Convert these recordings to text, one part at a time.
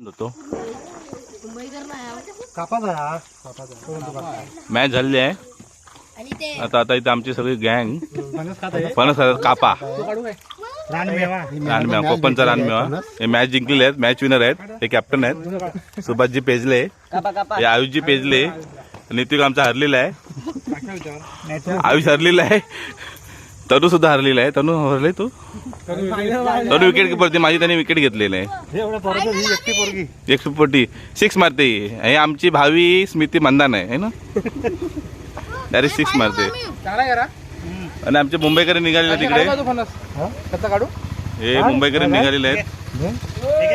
होतो. हा. मॅच झालेली आहे. आणि ते आता आता इथे आमची सगळी गँग. फणस खातात, कापा. रानमेवा. कोकणचा रानमेवा. हे मॅच जिंकलेले आहेत मॅच विनर आहेत. हे कॅप्टन आहेत. सुभाषजी पेजले. हे आयुषजी पेजले. नितिक आमचा हरलेला आहे. आयुष हरलेला आहे. तनू सुद्धा हरलेला आहे. तनू हरले तू? तनू विकेट किपर माझी त्याने विकेट घेतलेली आहे. एक सुपटी सिक्स मारते. ही. आमची भावी स्मृती मंदान आहे है ना? डायरेक्ट सिक्स मारते. आणि आमचे मुंबईकर निघालेले तिकडे. कसा काढू? हे मुंबईकर निघालेले आहेत. ठीक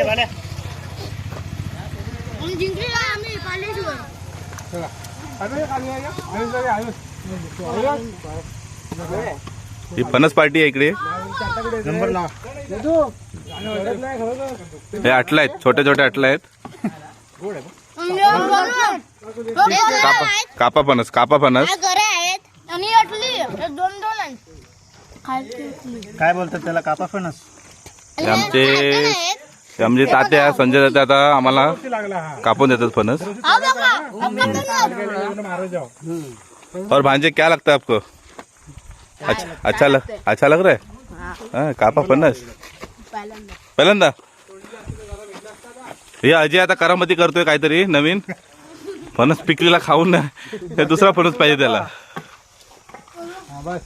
ही फणस पार्टी आहे इकडे. हे अटला आहेत छोटे छोटे अटला आहेत. कापा कापा फणस कापा फणस. काय बोलतात त्याला? कापा फणस. हे आमचे. हे आमचे तात्या संजय तात्या आता आम्हाला कापून देतात फणस. और भांजे क्या लगता है आपको? अच्छा अच्छा लग अच्छा लग रहा है? हाँ, कापा फणस पहिल्यांदा. हे अजय आता करामती करतोय काहीतरी नवीन. फणस पिकलेला खाऊन ना हे दुसरा फणस पाहिजे त्याला. हा बस.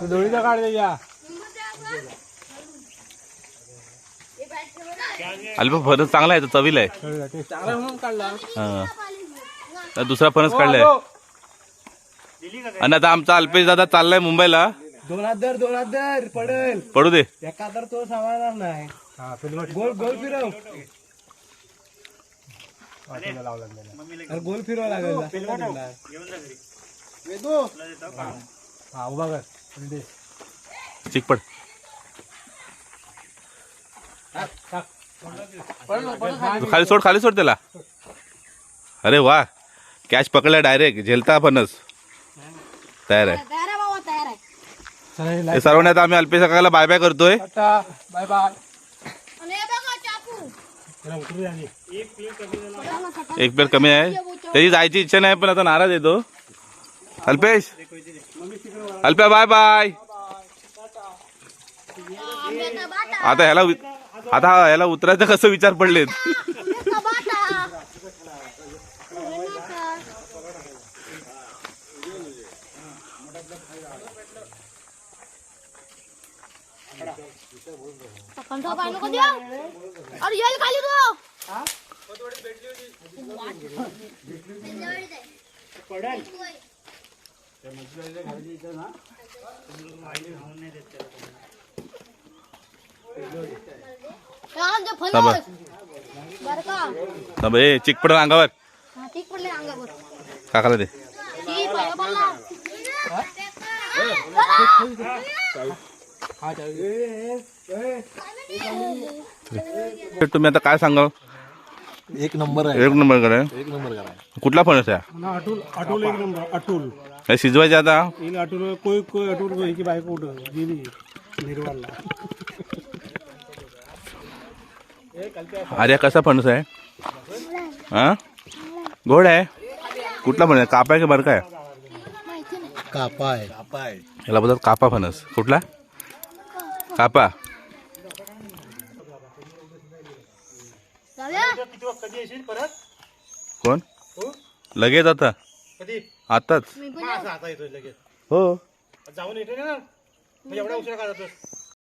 तू डोळीचा काढ द्या अल्प फणस चांगला आहे तो चवीला आहे. चांगला म्हणून काढला हा. तर दुसरा फणस काढलाय. आणि आता आमचा अल्पेश दादा चाललाय मुंबईला. दोन हात दर दोन हात दर पडेल. पडू दे. एका तो सांभाळणार नाही. गोल गोल फिरव. अरे गोल फिरवा लागेल. हा उभा कर. दे. चिक पड. खाली. सोड खाली सोड त्याला. अरे वा. कॅच पकडला डायरेक्ट झेलता फणस तयार आहे. तयार आहे बाबा तयार आहे. चला, हे सर्वांनी आता आम्ही अल्पेश काकाला बाय बाय करतोय. टाटा बाय बाय आणि हे बघा चाकू. एक प्लेट कमी आहे. त्याची जायची इच्छा नाही पण आता नाराज येतो अल्पेश. अल्प्या बाय बाय आता ह्याला आता ह्याला उतरायचं कसं विचार पडलेत? कंठा पाय नको देऊ अरे येईल खाली तू ते फणस. थांबा. बरं का थांब, ए चिक पडलं अंगावर ठीक पडले अंगावर काकाला दे तुम्ही आता काय सांगाल? एक नंबर आहे. एक नंबर करा एक नंबर करा कुठला फणस आहे? ना अटूल अटूल एक नंबर अटूल. हे शिजवायचे आता? येईल अटूल कोई कोई अटूल कोई की बायको कुठं? गेली निर्वाळला अरे कसा फणस आहे? हा? गोड आहे? कुठला फणस आहे? कापा आहे की बरं काय कापा आहे. कापा आहे. याला बोलतात कापा फणस. कुठला? कापा. जाऊया कधी येशील परत? कोण? लगेच आता? कधी? आताच? आता येतोय लगेच. हो. जाऊन येते ना? मग एवढा उशिरा का जातोस?